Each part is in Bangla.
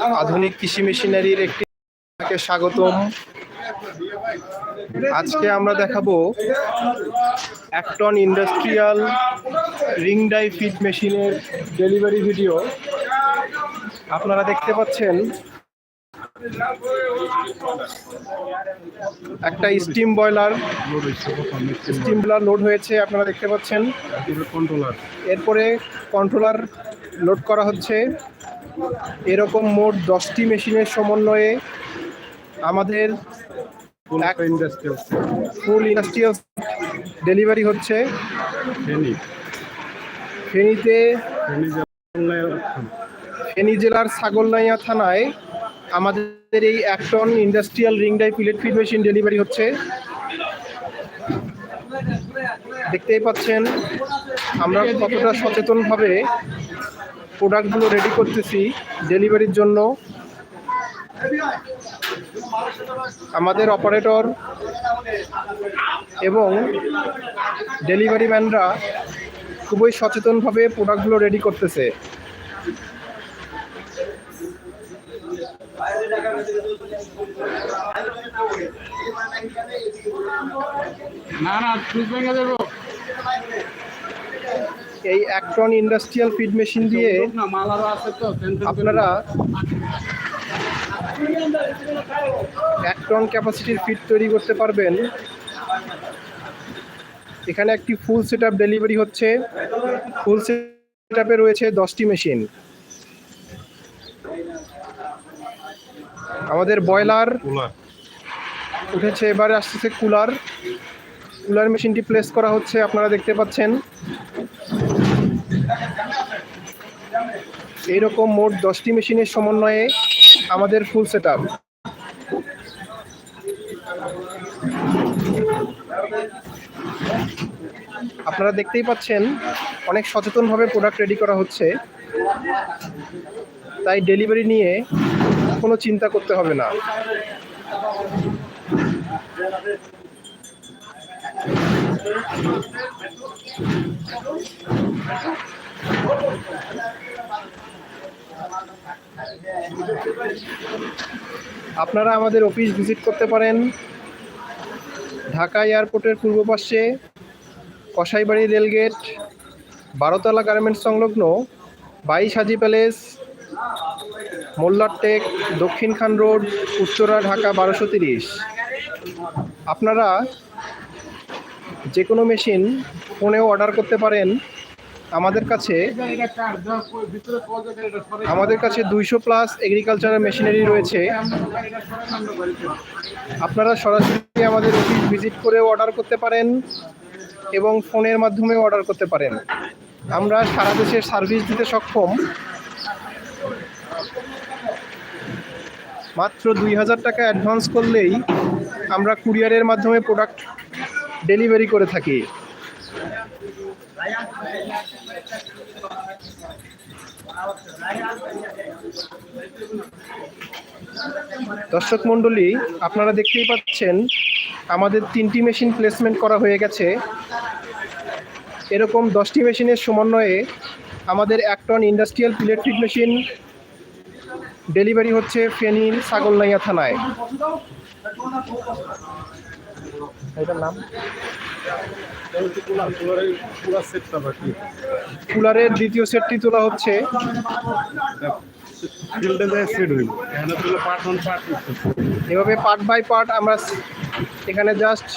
আধুনিক কৃষি মেশিনারির একটি স্বাগতম। আজকে আমরা দেখাবো এক ton industrial ring die feed মেশিনের ডেলিভারি ভিডিও আপনারা দেখতে পাচ্ছেন একটা steam boiler steam boiler load হয়েছে, আপনারা দেখতে পাচ্ছেন। কন্ট্রোলার এরপরে কন্ট্রোলার লোড করা হচ্ছে। এরকম মোট দশটি মেশিনের সমন্বয়ে আমাদের ইন্ডাস্ট্রিয়াল ফুল ইন্ডাস্ট্রিয়াল ডেলিভারি হচ্ছে। ফেনি ফেনীতে ফেনি জেলার ছাগলনাইয়া থানায় আমাদের এই এক ton industrial ring die pellet feed machine delivery হচ্ছে। দেখতেই পাচ্ছেন আমরা কতটা সচেতনভাবে প্রোডাক্টগুলো রেডি করতেছি ডেলিভারির জন্য। আমাদের অপারেটর এবং ডেলিভারি ম্যানরা খুবই সচেতনভাবে প্রোডাক্টগুলো রেডি করতেছে। না না এই এক টন ইন্ডাস্ট্রিয়াল ফিড মেশিন দিয়ে আপনারা এক টন ক্যাপাসিটির ফিড তৈরি করতে পারবেন। এখানে একটি ফুল সেট আপ ডেলিভারি হচ্ছে ফুল সেট রয়েছে দশটি মেশিন আমাদের বয়লার কুলার উঠেছে এবারে আসতেছে কুলার কুলার মেশিনটি প্লেস করা হচ্ছে আপনারা দেখতে পাচ্ছেন। এইরকম মোট দশটি মেশিনের সমন্বয়ে আমাদের ফুল সেট আপনারা দেখতেই পাচ্ছেন, অনেক সচেতনভাবে প্রোডাক্ট রেডি করা হচ্ছে। তাই ডেলিভারি নিয়ে কোনো চিন্তা করতে হবে না। আপনারা আমাদের অফিস ভিজিট করতে পারেন ঢাকা এয়ারপোর্টের পূর্ব পাশে কসাইবাড়ি রেলগেট, বারোতলা গার্মেন্টস সংলগ্ন বাইশ হাজি প্যালেস মোল্লারটেক দক্ষিণ খান রোড উত্তরা ঢাকা বারোশো তিরিশ। আপনারা যে কোনো মেশিন ফোনেও অর্ডার করতে পারেন। আমাদের কাছে কার আমাদের কাছে দুইশো প্লাস এগ্রিকালচারাল মেশিনারি রয়েছে। আপনারা সরাসরি আমাদের অফিস ভিজিট করেও অর্ডার করতে পারেন এবং ফোনের মাধ্যমেও অর্ডার করতে পারেন। আমরা সারা দেশে সার্ভিস দিতে সক্ষম। মাত্র দুই হাজার টাকা অ্যাডভান্স করলেই আমরা কুরিয়ারের মাধ্যমে প্রোডাক্ট ডেলিভারি করে থাকি। দর্শক মণ্ডলী, আপনারা দেখতেই পাচ্ছেন, আমাদের তিনটি মেশিন প্লেসমেন্ট করা হয়ে গেছে। এরকম দশটি মেশিনের সমন্বয়ে আমাদের এক ton industrial feed machine delivery হচ্ছে ফেনীর ছাগলনাইয়া থানায়। এটার নাম? কুলার কুলারের দ্বিতীয় সেটটি তোলা হচ্ছে এভাবে পার্ট বাই পার্ট আমরা এখানে জাস্ট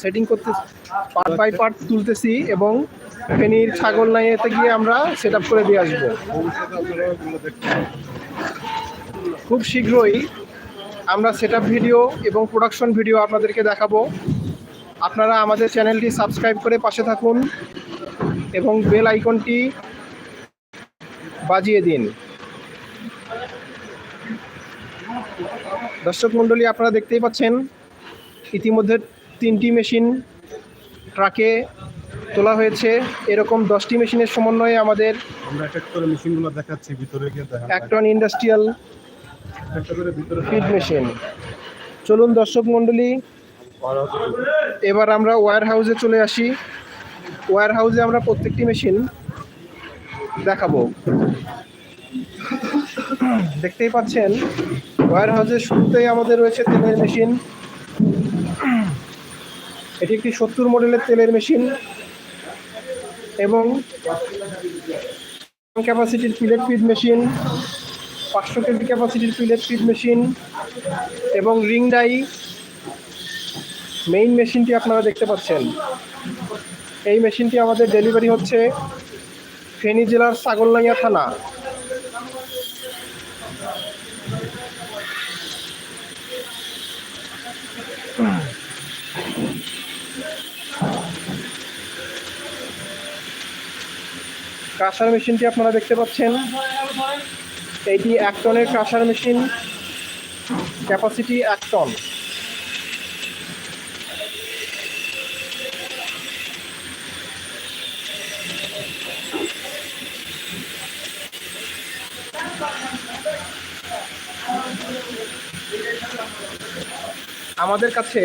সেটিং করতে পার্ট বাই পার্ট তুলতেছি এবং ফেনীর ছাগল নাইয়েতে গিয়ে আমরা সেট করে দিয়ে আসব। খুব শীঘ্রই আমরা সেট ভিডিও এবং প্রোডাকশন ভিডিও আপনাদেরকে দেখাবো। আপনারা আমাদের চ্যানেলটি সাবস্ক্রাইব করে পাশে থাকুন এবং বেল আইকনটি বাজিয়ে দিন। দর্শক মণ্ডলী আপনারা দেখতেই পাচ্ছেন ইতিমধ্যে তিনটি মেশিন ট্রাকে তোলা হয়েছে। এরকম দশটি মেশিনের সমন্বয়ে আমাদের আমরা এক এক করে মেশিনগুলো দেখাচ্ছি ভিতরে গিয়ে এক টন ইন্ডাস্ট্রিয়াল ফিড মেশিন চলুন দর্শক মণ্ডলী, এবার আমরা ওয়্যার হাউসে চলে আসি। ওয়্যার হাউসে আমরা প্রত্যেকটি মেশিন দেখাবো। দেখতেই পাচ্ছেন ওয়ার হাউসের শুরুতেই আমাদের রয়েছে তেলের মেশিন এটি একটি সত্তর মডেলের তেলের মেশিন এবং ক্যাপাসিটির পিলেট ফিড মেশিন পাঁচশো কেজি ক্যাপাসিটির পিলেট ফিড মেশিন এবং রিং ডাই মেইন মেশিনটি আপনারা দেখতে পাচ্ছেন। এই মেশিনটি আমাদের ডেলিভারি হচ্ছে ফেনী জেলার ছাগলনাইয়া থানা। ক্রাশার মেশিনটি আপনারা দেখতে পাচ্ছেন। এইটি এক টনের ক্রাশার মেশিন ক্যাপাসিটি এক টন। আমাদের কাছে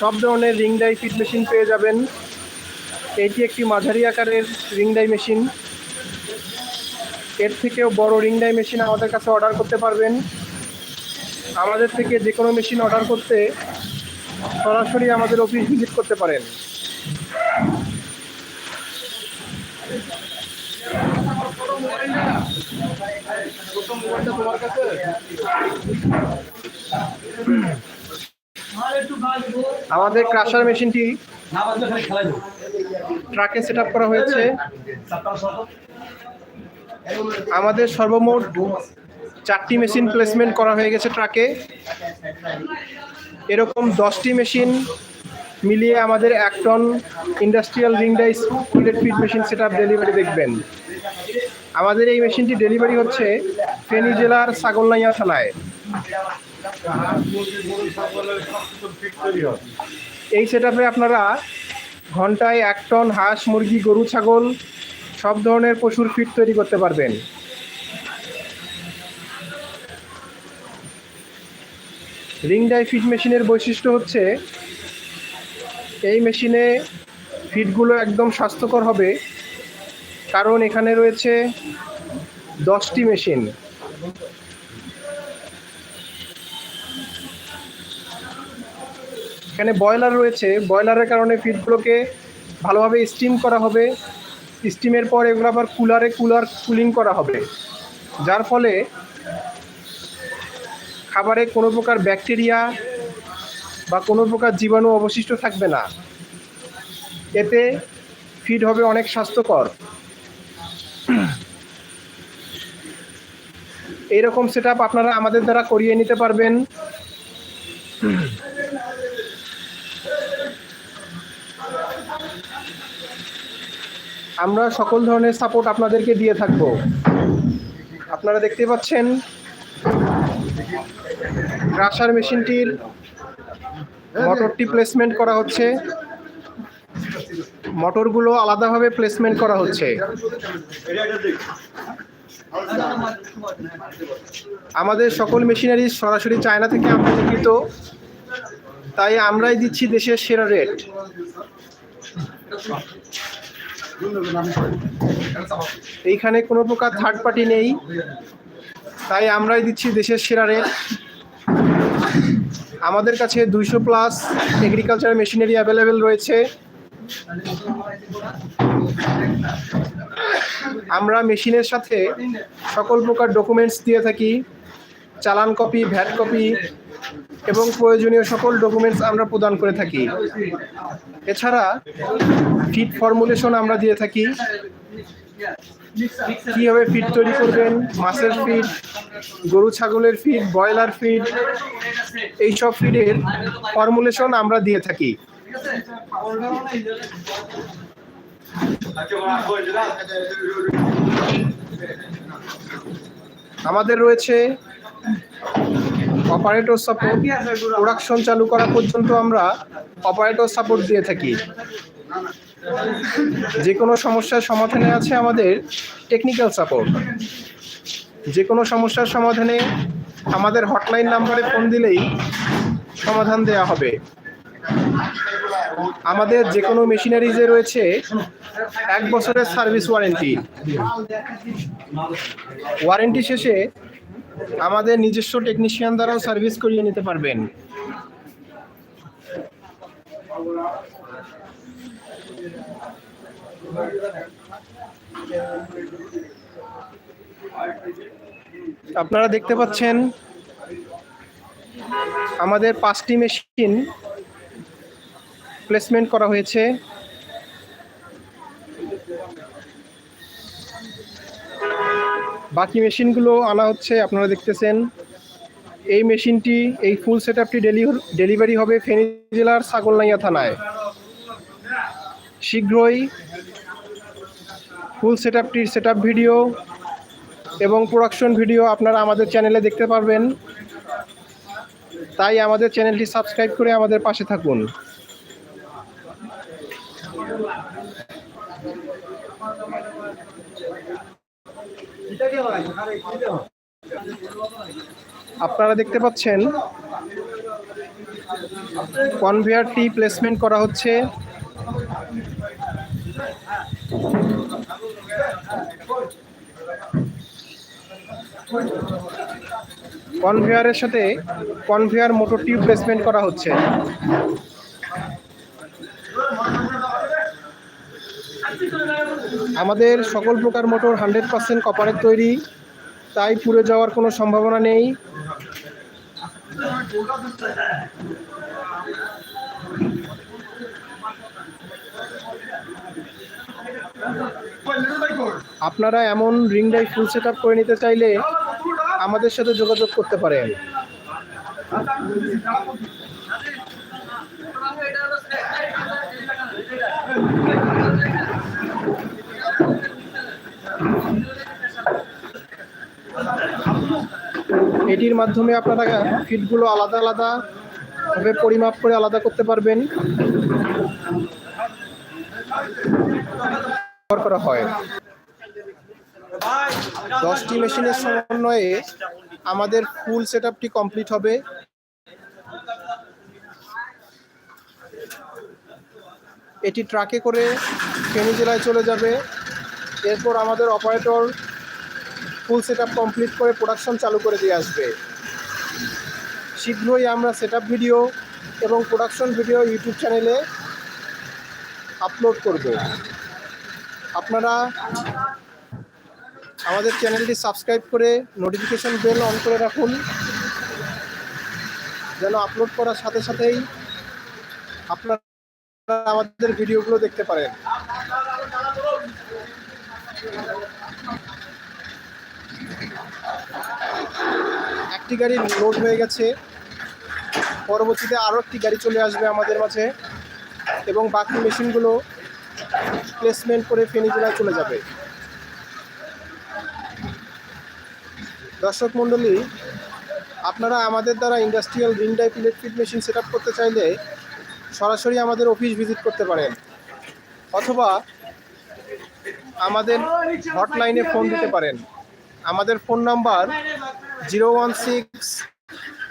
সব ধরনের রিং ডাই ফিট মেশিন পেয়ে যাবেন। এটি একটি মাঝারি আকারের রিং ডাই মেশিন। এর থেকেও বড় রিং ডাই মেশিন আমাদের কাছে অর্ডার করতে পারবেন। আমাদের থেকে যে কোনো মেশিন অর্ডার করতে সরাসরি আমাদের অফিস ভিজিট করতে পারেন। আমাদের ক্রাশার মেশিনটি ট্রাকে সেট করা হয়েছে। আমাদের সর্বমোট চারটি মেশিন প্লেসমেন্ট করা হয়ে গেছে ট্রাকে এরকম দশটি মেশিন মিলিয়ে আমাদের এক ton industrial ring dies pellet feed machine set delivery দেখবেন। আমাদের এই মেশিনটি ডেলিভারি হচ্ছে ফেনী জেলার ছাগলনাইয়া থানায়। এই সেট আপনারা ঘন্টায় এক টন হাঁস, মুরগি, গরু, ছাগল সব ধরনের পশুর ফিড তৈরি করতে পারবেন। রিং ডাই ফিড মেশিনের বৈশিষ্ট্য হচ্ছে, এই মেশিনে ফিডগুলো একদম স্বাস্থ্যকর হবে, কারণ এখানে রয়েছে দশটি মেশিন এখানে বয়লার রয়েছে বয়লারের কারণে ফিডগুলোকে ভালোভাবে স্টিম করা হবে। স্টিমের পর এগুলো আবার কুলারে কুলার কুলিং করা হবে। যার ফলে খাবারে কোনো প্রকার ব্যাকটেরিয়া বা কোনো প্রকার জীবাণু অবশিষ্ট থাকবে না। এতে ফিড হবে অনেক স্বাস্থ্যকর। এইরকম সেট আপনারা আমাদের দ্বারা করিয়ে নিতে পারবেন। আমরা সকল ধরনের সাপোর্ট আপনাদেরকে দিয়ে থাকব। আপনারা দেখতে পাচ্ছেন ক্রাশার মেশিনটির মোটরটি প্লেসমেন্ট করা হচ্ছে। মোটরগুলো আলাদাভাবে প্লেসমেন্ট করা হচ্ছে। আমাদের সকল মেশিনারি সরাসরি চায়না থেকে আমদানিকৃত তাই আমরাই দিচ্ছি দেশের সেরা রেট এইখানে কোনো প্রকার থার্ড পার্টি নেই। তাই আমরাই দিচ্ছি দেশের সেরা রেট। আমাদের কাছে দুইশো প্লাস এগ্রিকালচার মেশিনারি অ্যাভেলেবেল রয়েছে। আমরা মেশিনের সাথে সকল প্রকার ডকুমেন্টস দিয়ে থাকি। চালান কপি ভ্যাট কপি এবং প্রয়োজনীয় সকল ডকুমেন্টস আমরা প্রদান করে থাকি। এছাড়া ফিড ফর্মুলেশন আমরা দিয়ে থাকি। কীভাবে ফিড তৈরি করবেন? মাছের ফিড গরু ছাগলের ফিড ব্রয়লার ফিড এইসব ফিডের ফর্মুলেশন আমরা দিয়ে থাকি। আমাদের রয়েছে অপারেটর সাপোর্ট প্রোডাকশন চালু করা পর্যন্ত আমরা অপারেটর সাপোর্ট দিয়ে থাকি। যে কোনো সমস্যার সমাধানে আছে আমাদের টেকনিক্যাল সাপোর্ট যে কোনো সমস্যার সমাধানে আমাদের হটলাইন নাম্বারে ফোন দিলেই সমাধান দেয়া হবে। আমাদের যে কোনো মেশিনারিজে রয়েছে এক বছরের সার্ভিস ওয়ারেন্টি ওয়ারেন্টি শেষে আমাদের নিজস্ব টেকনিশিয়ান দ্বারাও সার্ভিস করিয়ে নিতে পারবেন। আপনারা দেখতে পাচ্ছেন, আমাদের পাঁচটি মেশিন প্লেসমেন্ট করা হয়েছে। বাকি মেশিনগুলো আনা হচ্ছে, আপনারা দেখতেছেন। এই মেশিনটি, এই ফুল সেট আপটি ডেলিভারি হবে ফেনী জেলার ছাগলনাইয়া থানায়। শীঘ্রই ফুল সেট আপটির সেট ভিডিও এবং প্রোডাকশন ভিডিও আপনারা আমাদের চ্যানেলে দেখতে পারবেন। তাই আমাদের চ্যানেলটি সাবস্ক্রাইব করে আমাদের পাশে থাকুন। আপনারা দেখতে পাচ্ছেন কনভেয়ারটি প্লেসমেন্ট করা হচ্ছে। কনভেয়ারের সাথে কনভেয়ার মোটরটি প্লেসমেন্ট করা হচ্ছে। আমাদের সকল প্রকার মোটর হান্ড্রেড পার্সেন্ট কপারের তৈরি, তাই পুড়ে যাওয়ার কোনো সম্ভাবনা নেই। আপনারা এমন রিং ডাই ফুল সেট করে নিতে চাইলে আমাদের সাথে যোগাযোগ করতে পারেন। এটির মাধ্যমে আপনারা ফিটগুলো আলাদা আলাদা ভাবে পরিমাপ করে আলাদা করতে পারবেন। করা হয়। দশটি মেশিনের সমন্বয়ে আমাদের ফুল সেট আপটি কমপ্লিট হবে। এটি ট্রাকে করে ফেনী জেলায় চলে যাবে। এরপর আমাদের অপারেটর ফুল সেট কমপ্লিট করে প্রোডাকশন চালু করে দিয়ে আসবে। শীঘ্রই আমরা সেট ভিডিও এবং প্রোডাকশন ভিডিও ইউটিউব চ্যানেলে আপলোড করব। আপনারা আমাদের চ্যানেলটি সাবস্ক্রাইব করে নোটিফিকেশন বেল অন করে রাখুন, যেন আপলোড করার সাথে সাথেই আপনারা আমাদের ভিডিওগুলো দেখতে পারেন। একটি গাড়ি লোড হয়ে গেছে। পরবর্তীতে আরও একটি গাড়ি চলে আসবে আমাদের মাঝে এবং বাকি মেশিনগুলো প্লেসমেন্ট করে ফেনী জেলায় চলে যাবে। দর্শক মণ্ডলী, আপনারা আমাদের দ্বারা industrial ring type electric machine set করতে চাইলে সরাসরি আমাদের অফিস ভিজিট করতে পারেন অথবা আমাদের হটলাইনে ফোন দিতে পারেন। আমাদের phone number zero one six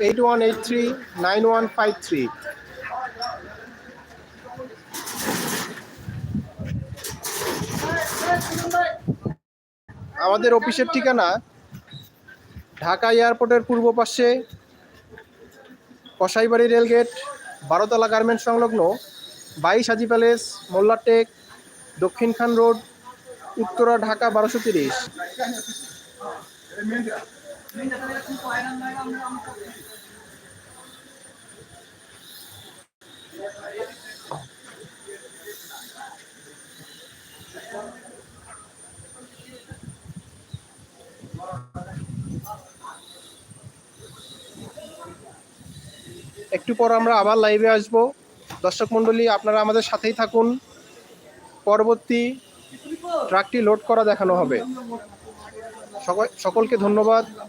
eight one eight three nine one five three আমাদের অফিসের ঠিকানা ঢাকা এয়ারপোর্টের পূর্ব পাশে কসাইবাড়ি রেলগেট, বারোতলা গার্মেন্ট সংলগ্ন বাইশ হাজি প্যালেস মোল্লাটেক দক্ষিণ খান রোড, উত্তরা ঢাকা বারোশো তিরিশ। একটু পর আমরা আবার লাইভে আসব। দর্শক মণ্ডলী, আপনারা আমাদের সাথেই থাকুন। পরবর্তী ট্রাকটি লোড করা দেখানো হবে। সকল- সকলকে ধন্যবাদ।